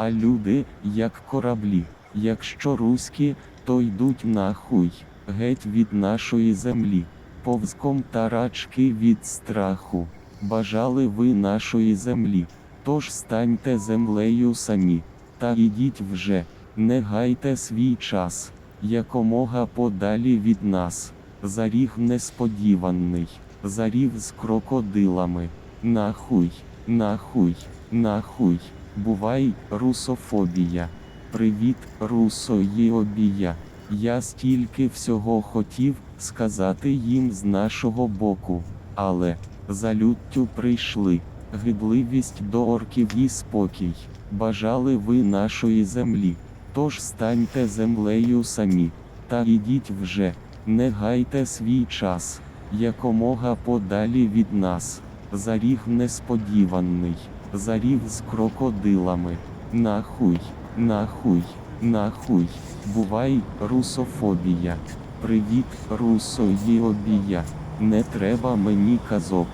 а люди, як кораблі. Якщо руські, то йдуть нахуй, геть від нашої землі. Повзком тарачки від страху. Бажали ви нашої землі. Тож станьте землею самі, та ідіть вже, не гайте свій час, якомога подалі від нас. Заріг несподіваний, зарів з крокодилами. Нахуй, нахуй, нахуй, бувай, русофобія. Привіт, русоєобія. Я стільки всього хотів сказати їм з нашого боку, але за люттю прийшли. Гидливість до орків і спокій. Бажали ви нашої землі. Тож станьте землею самі, та ідіть вже, не гайте свій час, якомога подалі від нас. Заріг несподіваний, зарів з крокодилами. Нахуй, нахуй, нахуй, бувай, русофобія. Привіт, русоєобія. Не треба мені казок.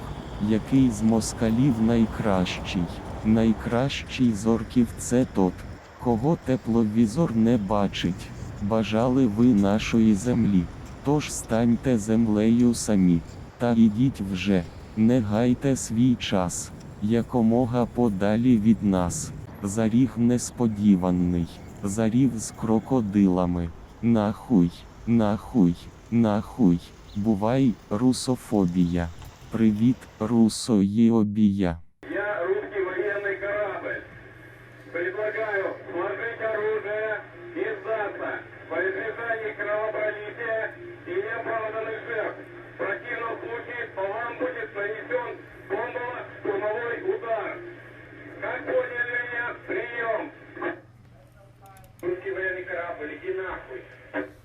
Який з москалів найкращий? Найкращий з орків це тот, кого тепловізор не бачить. Бажали ви нашої землі. Тож станьте землею самі, та ідіть вже, не гайте свій час, якомога подалі від нас. Заріг несподіваний, зарів з крокодилами. Нахуй, нахуй, нахуй, бувай, русофобія. Привіт, русоєобія. Я русский военный корабль. Предлагаю сложить оружие и сдаться во избежание кровопролития меня? Прием! Русский военный корабль, иди нахуй.